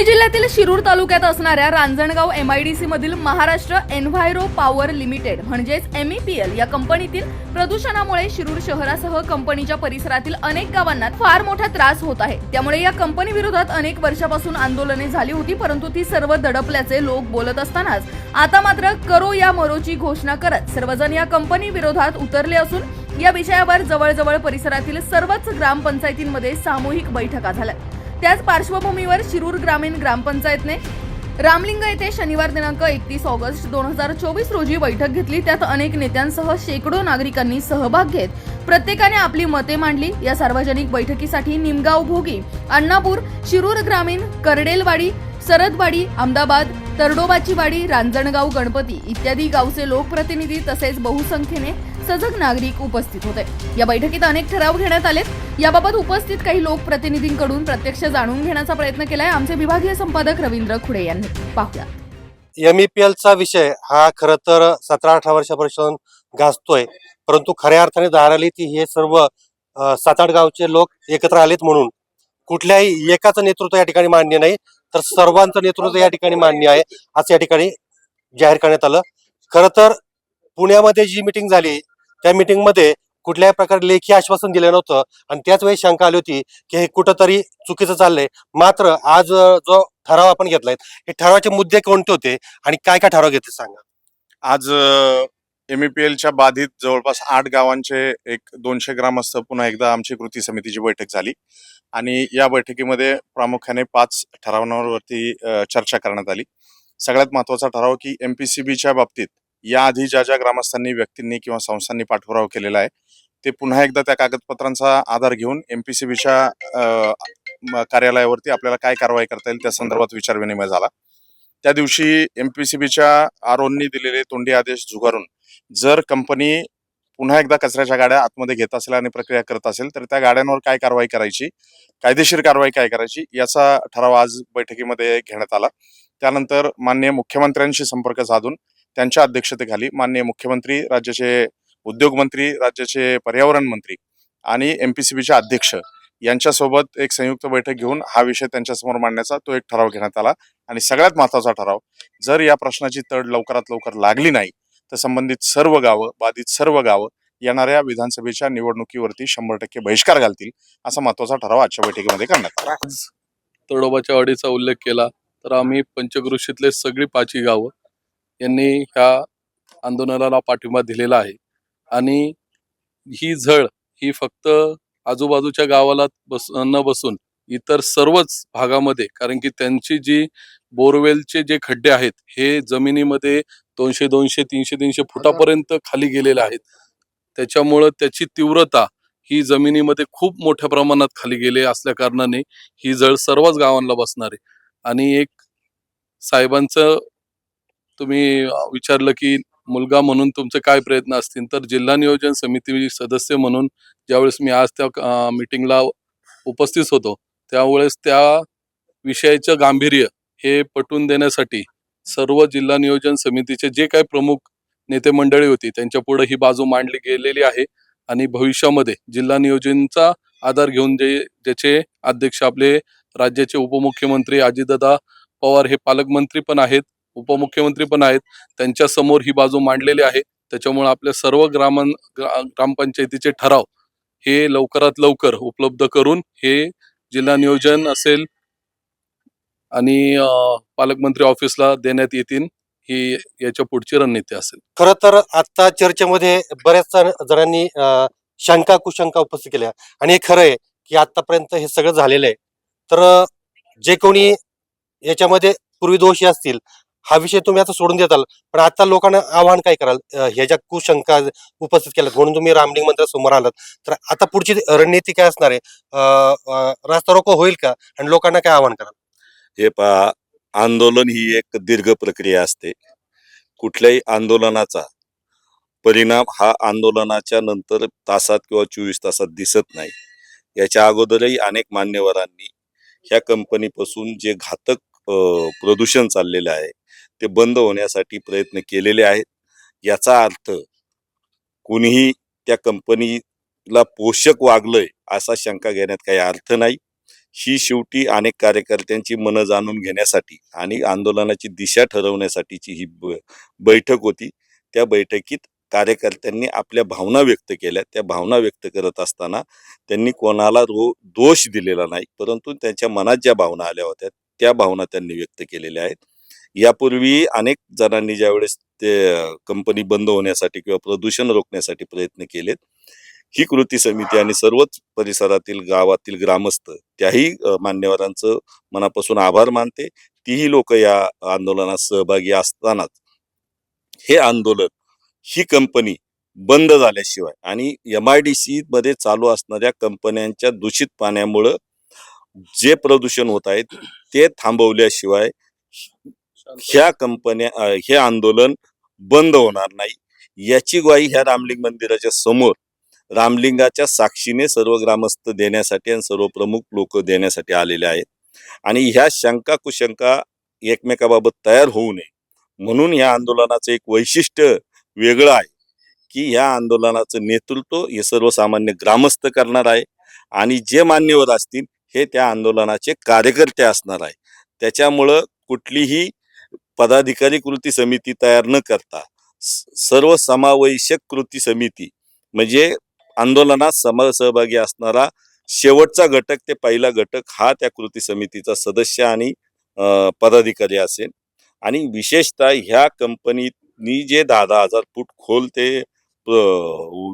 पुणे जिल्ह्यातील शिरूर तालुक्यात असणाऱ्या रांजणगाव एमआयडीसी मधील महाराष्ट्र एन्व्हायरो पॉवर लिमिटेड म्हणजेच एमईपीएल या कंपनीतील प्रदूषणामुळे शिरूर शहरासह कंपनीच्या परिसरातील अनेक गावांना फार मोठा त्रास होत आहे. त्यामुळे या कंपनी विरोधात अनेक वर्षापासून आंदोलने झाली होती परंतु ती सर्व दडपल्याचे लोक बोलत असतानाच आता मात्र करो या मरोची घोषणा करत सर्वजण या कंपनी विरोधात उतरले असून या विषयावर जवळजवळ परिसरातील सर्वच ग्रामपंचायतींमध्ये सामूहिक बैठका झाल्या. त्याच पार्श्वभूमीवर शिरूर ग्रामीण ग्रामपंचायतने रामलिंग येथे शनिवार दिनांक एकतीस ऑगस्ट दोन हजार चोवीस रोजी बैठक घेतली. त्यात अनेक नेत्यांसह शेकडो नागरिकांनी सहभाग घेत प्रत्येकाने आपली मते मांडली. या सार्वजनिक बैठकीसाठी निमगाव भोगी अण्णापूर शिरूर ग्रामीण करडेलवाडी सरदवाडी अहमदाबाद तरडोबाची वाडी रांजणगाव गणपती इत्यादी गावचे लोकप्रतिनिधी तसेच बहुसंख्येने सजग नागरिक उपस्थित होते. या बैठकीत अनेक ठराव घेण्यात आलेत. याबाबत उपस्थित काही लोकप्रतिनिधींकडून प्रत्यक्ष जाणून घेण्याचा प्रयत्न केलाय आमचे विभागीय संपादक रवींद्र खुडे यांनी. पाहूया एमईपीएलचा विषय हा खर तर सतरा अठरा वर्षापासून गाजतोय. परंतु खऱ्या अर्थाने धाराली ती हे सर्व सात आठ गावचे लोक एकत्र आलेत म्हणून. कुठल्याही एकाचं नेतृत्व या ठिकाणी मान्य नाही तर सर्वांचं नेतृत्व या ठिकाणी मान्य आहे असं या ठिकाणी जाहीर करण्यात आलं. खरं तर पुण्यामध्ये जी मिटिंग झाली त्या मिटिंगमध्ये कुठल्याही प्रकारे लेखी आश्वासन दिलं नव्हतं. आणि त्याच वेळी शंका आली होती की हे कुठंतरी चुकीचं चाललंय. मात्र आज जो ठराव आपण घेतलाय हे ठरावाचे मुद्दे कोणते होते आणि काय काय ठराव घेतले सांगा? आज एम बाधित जवळपास आठ गावांचे एक दोनशे ग्रामस्थ पुन्हा एकदा आमची कृती समितीची बैठक झाली. आणि या बैठकीमध्ये प्रामुख्याने पाच ठरावांवरती चर्चा करण्यात आली. सगळ्यात महत्त्वाचा ठराव की एमपीसीबीच्या बाबतीत याआधी ज्या ज्या ग्रामस्थांनी व्यक्तींनी किंवा संस्थांनी पाठपुरावा केलेला आहे ते पुन्हा एकदा त्या कागदपत्रांचा आधार घेऊन एमपीसीबीच्या कार्यालयावरती आपल्याला काय कारवाई करता येईल त्या संदर्भात विचारविनिमय झाला. त्या दिवशी एमपीसीबीच्या आरोंनी दिलेले तोंडी आदेश झुगारून जर कंपनी पुन्हा एकदा कचऱ्याच्या गाड्या आतमध्ये घेत असेल आणि प्रक्रिया करत असेल तर त्या गाड्यांवर काय कारवाई करायची कायदेशीर कारवाई काय करायची याचा ठराव आज बैठकीमध्ये घेण्यात आला. त्यानंतर मान्य मुख्यमंत्र्यांशी संपर्क साधून त्यांच्या अध्यक्षतेखाली माननीय मुख्यमंत्री राज्याचे उद्योग मंत्री राज्याचे पर्यावरण मंत्री आणि एमपीसीबीचे अध्यक्ष यांच्यासोबत एक संयुक्त बैठक घेऊन हा विषय त्यांच्यासमोर मांडण्याचा तो एक ठराव घेण्यात आला. आणि सगळ्यात महत्त्वाचा ठराव जर या प्रश्नाची तड लवकरात लवकर लागली नाही तर संबंधित सर्व गावं बाधित सर्व गावं येणाऱ्या विधानसभेच्या निवडणुकीवरती शंभर टक्के बहिष्कार घालतील असा महत्त्वाचा ठराव आजच्या बैठकीमध्ये करण्यात आला. तडोबाच्या तळोबाच्या वाडीचा उल्लेख केला तर आम्ही पंचकृषीतले सगळी पाची गावं यांनी ह्या आंदोलनाला पाठिंबा दिलेला आहे. आणि ही झळ ही फक्त आजूबाजूच्या गावाला बस न बसून इतर सर्वच भागामध्ये कारण की त्यांची जी बोरवेलचे जे खड्डे आहेत हे जमिनीमध्ये दोनशे दोनशे तीनशे तीनशे फुटापर्यंत खाली गेलेले आहेत. त्याच्यामुळं त्याची तीव्रता ही जमिनीमध्ये खूप मोठ्या प्रमाणात खाली गेले असल्या कारणाने ही जळ सर्वच गावांना बसणार आहे. आणि एक साहेबांचं तुम्ही विचारलं की मुलगा म्हणून तुमचे काय प्रयत्न असतील? तर जिल्हा नियोजन समिती सदस्य म्हणून ज्यावेळेस मी आज त्या मिटिंगला उपस्थित होतो त्यावेळेस त्या विषयाचं गांभीर्य हे पटवून देण्यासाठी सर्व जिल्हा नियोजन समितीचे जे काही प्रमुख नेते मंडळी होती त्यांच्या पुढे ही बाजू मांडली गेलेली आहे आणि भविष्यामध्ये जिल्हा नियोजनचा आधार घेऊन जे ज्याचे अध्यक्ष आपले राज्याचे उपमुख्यमंत्री अजितदादा पवार हे पालकमंत्री पण आहेत उपमुख्यमंत्री पण आहेत. त्यांच्यासमोर ही बाजू मांडलेली आहे. त्याच्यामुळे आपल्या सर्व ग्रामां ग्रामपंचायतीचे ठराव हे लवकरात लवकर उपलब्ध करून हे जिल्हा नियोजन असेल आणि पालकमंत्री ऑफिसला देण्यात येतील ही याच्या पुढची रणनीती असेल. खरं तर आता चर्चेमध्ये बऱ्याच जणांनी शंका कुशंका उपस्थित केल्या. आणि हे खरं आहे की आतापर्यंत हे सगळं झालेलं आहे. तर जे कोणी याच्यामध्ये पूर्वी दोषी असतील हा विषय तुम्ही आता सोडून देताल पण आता लोकांना आव्हान काय कराल? ह्याच्या कुशंका उपस्थित केल्यात म्हणून तुम्ही रामलिंग मंदिरासमोर आलात तर आता पुढची रणनीती काय असणार आहे? रास्ता रोको होईल का? आणि लोकांना काय आव्हान कराल? हे पहा आंदोलन ही एक दीर्घ प्रक्रिया असते. कुठल्याही आंदोलनाचा परिणाम हा आंदोलनाच्या नंतर तासात किंवा चोवीस तासात दिसत नाही. याच्या अगोदरही अनेक मान्यवरांनी ह्या कंपनीपासून जे घातक प्रदूषण चाललेलं आहे ते बंद होण्यासाठी प्रयत्न केलेले आहेत. याचा अर्थ कुणीही त्या कंपनीला पोषक वागलंय असा शंका घेण्यात काही अर्थ नाही. ही शेवटी अनेक कार्यकर्त्यांची मनं जाणून घेण्यासाठी आणि आंदोलनाची दिशा ठरवण्यासाठीची ही ब- बैठक होती. त्या बैठकीत कार्यकर्त्यांनी आपल्या भावना व्यक्त केल्या. त्या भावना व्यक्त करत असताना त्यांनी कोणाला रो दोष दिलेला नाही परंतु त्यांच्या मनात ज्या भावना आल्या होत्या त्या भावना त्यांनी व्यक्त केलेल्या आहेत. यापूर्वी अनेक जणांनी ज्यावेळेस ते कंपनी बंद होण्यासाठी किंवा प्रदूषण रोखण्यासाठी प्रयत्न केलेत. ही कृती समिती आणि सर्वच परिसरातील गावातील ग्रामस्थ त्याही मान्यवरांचं मनापासून आभार मानते. तीही लोक या आंदोलनात सहभागी असतानाच हे आंदोलन ही कंपनी बंद झाल्याशिवाय आणि एम आय डी सी मध्ये चालू असणाऱ्या कंपन्यांच्या दूषित पाण्यामुळं जे प्रदूषण होत आहेत ते थांबवल्याशिवाय ह्या कंपन्या हे आंदोलन बंद होणार नाही. याची ग्वाही ह्या रामलिंग मंदिराच्या समोर रामलिंगाच्या साक्षीने सर्व ग्रामस्थ देण्यासाठी आणि सर्व प्रमुख लोक देण्यासाठी आलेले आहेत. आणि ह्या शंका कुशंका एकमेकाबाबत तयार होऊ नये. म्हणून या आंदोलनाचं एक वैशिष्ट्य वेगळं आहे की या आंदोलनाचं नेतृत्व हे सर्वसामान्य ग्रामस्थ करणार आहे आणि जे मान्यवर असतील हे त्या आंदोलनाचे कार्यकर्ते असणार आहे. त्याच्यामुळं कुठलीही पदाधिकारी कृती समिती तयार न करता सर्व समावेशक कृती समिती म्हणजे आंदोलनात समाज सहभागी असणारा शेवटचा घटक ते पहिला घटक हा त्या कृती समितीचा सदस्य आणि पदाधिकारी असेल. आणि विशेषतः ह्या कंपनीनी जे दहा दहा हजार फूट खोल ते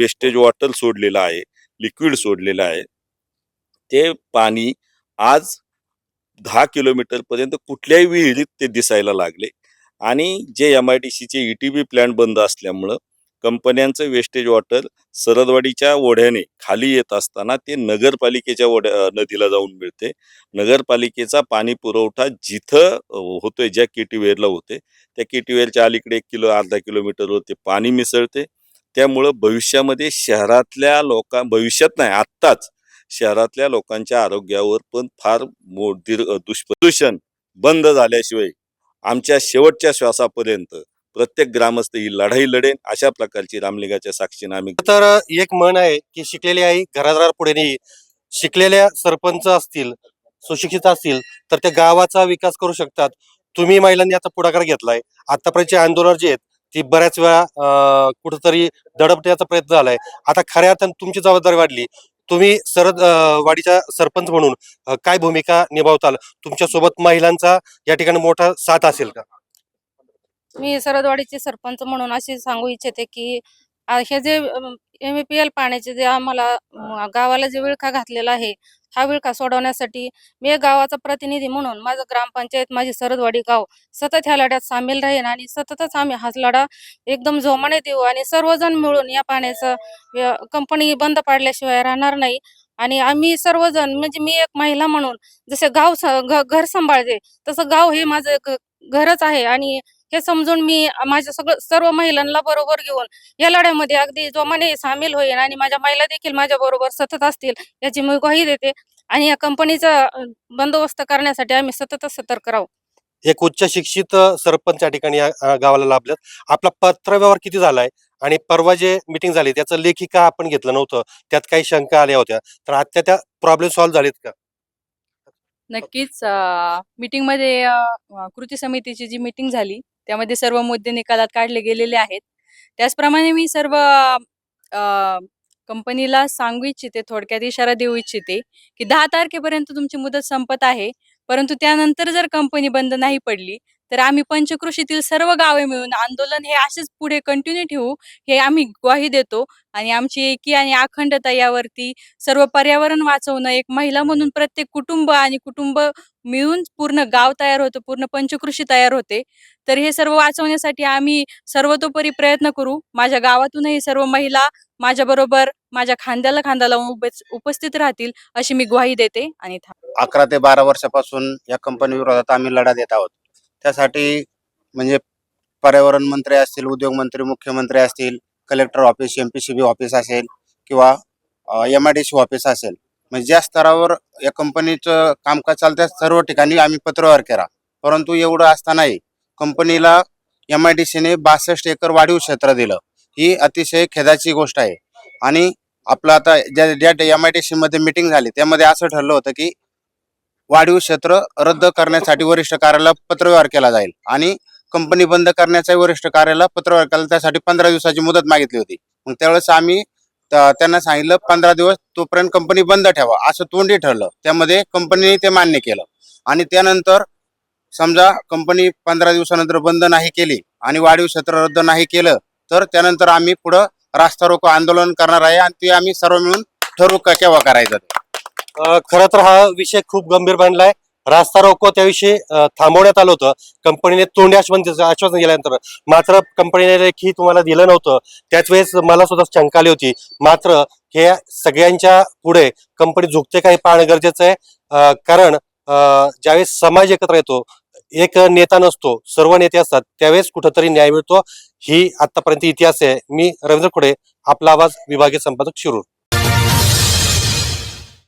वेस्टेज वॉटर सोडलेलं आहे लिक्विड सोडलेलं आहे ते पाणी आज दहा किलोमीटर पर्यंत कुठल्याही विहिरीत ते दिसायला लागले. आणि जे एम आय डी सीचे ई टी बी प्लॅन्ट बंद असल्यामुळं कंपन्यांचं वेस्टेज वॉटर सरदवाडीच्या ओढ्याने खाली येत असताना ते नगरपालिकेच्या ओढ्या नदीला जाऊन मिळते. नगरपालिकेचा पाणी पुरवठा जिथं होतोय ज्या केटीवेरला होते त्या केटीवेरच्या अलीकडे एक किलो अर्धा किलोमीटरवर ते पाणी मिसळते. त्यामुळं भविष्यामध्ये शहरातल्या लोकां भविष्यात नाही आत्ताच शहरातल्या लोकांच्या आरोग्यावर पण फार दीर्घ दुष्प्रदूषण बंद झाल्याशिवाय आमच्या शेवटच्या श्वासापर्यंत प्रत्येक ग्रामस्थ ही लढाई लढेन अशा प्रकारची रामलिंगाच्या साक्षीने आम्ही तर एक म्हण आहे की शिकलेली आई घरादार पुढे नाही. शिकलेल्या सरपंच असतील सुशिक्षित असतील तर त्या गावाचा विकास करू शकतात. तुम्ही महिलांनी आता पुढाकार घेतलाय. आतापर्यंतचे आंदोलन जे आहेत ती बऱ्याच वेळा कुठंतरी दडपण्याचा प्रयत्न झालाय. आता खऱ्या अर्थानं तुमची जबाबदारी वाढली. तुम्ही सरद वाडीच्या सरपंच म्हणून काय भूमिका निभावताल? तुमच्यासोबत महिलांचा या ठिकाणी मोठा साथ असेल का? मी सरदवाडीचे सरपंच म्हणून असे सांगू इच्छिते की हे जे एम पी एल पाण्याचे जे आम्हाला गावाला जे विळखा घातलेला आहे हा विळखा सोडवण्यासाठी मी एक गावाचा प्रतिनिधी म्हणून माझं ग्रामपंचायत माझी सरदवाडी गाव सतत ह्या लढ्यात सामील राहीन आणि सततच आम्ही हा लढा एकदम जोमाने देऊ आणि सर्वजण मिळून या पाण्याचं कंपनी बंद पाडल्याशिवाय राहणार नाही. आणि आम्ही सर्वजण म्हणजे मी एक महिला म्हणून जसे गाव घर सांभाळते तसं गाव हे माझं घरच आहे आणि हे समजून मी माझ्या सगळं सर्व महिलांना बरोबर घेऊन या लढ्यामध्ये अगदी जोमाने सामील होईल आणि माझ्या महिला देखील माझ्या बरोबर सतत असतील याची मी ग्वाही देते आणि या कंपनीचा बंदोबस्त करण्यासाठी आम्ही सततच सतर्क राहू. एक उच्च शिक्षित सरपंच या ठिकाणी या गावाला लाभल्यात आपला पत्रव्यवहार किती झालाय आणि परवा जे मिटिंग झाली त्याचं लेखी का आपण घेतलं नव्हतं. त्यात काही शंका आल्या होत्या. तर आता त्या प्रॉब्लेम सॉल्व्ह झालेत का? नक्कीच मीटिंगमध्ये कृती समितीची जी मीटिंग झाली त्यामध्ये सर्व मुद्दे निकालात काढले गेलेले आहेत. त्याचप्रमाणे मी सर्व कंपनीला सांगू इच्छिते थोडक्यात इशारा देऊ इच्छिते की दहा तारखेपर्यंत तुमची मुदत संपत आहे. परंतु त्यानंतर जर कंपनी बंद नाही पडली तर आम्ही पंचकृषीतील सर्व गावे मिळून आंदोलन हे असेच पुढे कंटिन्यू ठेवू हे आम्ही ग्वाही देतो. आणि आमची एकी आणि अखंडता यावरती सर्व पर्यावरण वाचवणं एक महिला म्हणून प्रत्येक कुटुंब आणि कुटुंब मिळून पूर्ण गाव तयार होतं पूर्ण पंचकृषी तयार होते. तर हे सर्व वाचवण्यासाठी आम्ही सर्वतोपरी प्रयत्न करू. माझ्या गावातूनही सर्व महिला माझ्याबरोबर माझ्या खांद्याला खांद्याला उपस्थित राहतील अशी मी ग्वाही देते आणि अकरा ते बारा वर्षापासून या कंपनी विरोधात आम्ही लढा देत आहोत. त्यासाठी म्हणजे पर्यावरण मंत्री असतील उद्योग मंत्री मुख्यमंत्री असतील collector office M P C B office असेल किंवा M I D C office असेल. म्हणजे ज्या स्तरावर या कंपनीचं कामकाज चालतं सर्व ठिकाणी आम्ही पत्रव्यवहार केला. परंतु एवढं असतानाही कंपनीला एम आय डी सीने बासष्ट एकर वाढीव क्षेत्र दिलं. ही अतिशय खेदाची गोष्ट आहे. आणि आपलं आता ज्या ज्या एम आय डी सी मध्ये मिटिंग झाली त्यामध्ये असं ठरलं होतं की वाढीव क्षेत्र रद्द करण्यासाठी वरिष्ठ कार्यालयाला पत्रव्यवहार केला जाईल. आणि कंपनी बंद करण्याचा वरिष्ठ कार्यालयाला पत्रव्यवहार केला त्यासाठी पंधरा दिवसाची मुदत मागितली होती. मग त्यावेळेस आम्ही त्यांना सांगितलं पंधरा दिवस तोपर्यंत कंपनी बंद ठेवा असं तोंडी ठरलं. त्यामध्ये कंपनीने ते मान्य केलं. आणि त्यानंतर समजा कंपनी पंधरा दिवसानंतर बंद नाही केली आणि वाढीव क्षेत्र रद्द नाही केलं तर त्यानंतर आम्ही पुढं रास्ता रोको आंदोलन करणार आहे आणि ते आम्ही सर्व मिळून ठरवू का केव्हा करायचं खरं तर हा विषय खूप गंभीर बनलाय. रास्ता रोको त्याविषयी थांबवण्यात आलं होतं. कंपनीने तोंडी आश्वासन आश्वासन दिल्यानंतर. मात्र कंपनीने लेखी तुम्हाला दिलं नव्हतं. त्याच वेळेस मला सुद्धा शंका आली होती. मात्र हे सगळ्यांच्या पुढे कंपनी झुकते काही पाहणं गरजेचं आहे. कारण ज्यावेळेस समाज एकत्र येतो एक नेता नसतो सर्व नेते असतात त्यावेळेस कुठंतरी न्याय मिळतो. ही आतापर्यंत इतिहास आहे. मी रवींद्र खुडे आपला आवाज विभागीय संपादक शिरूर.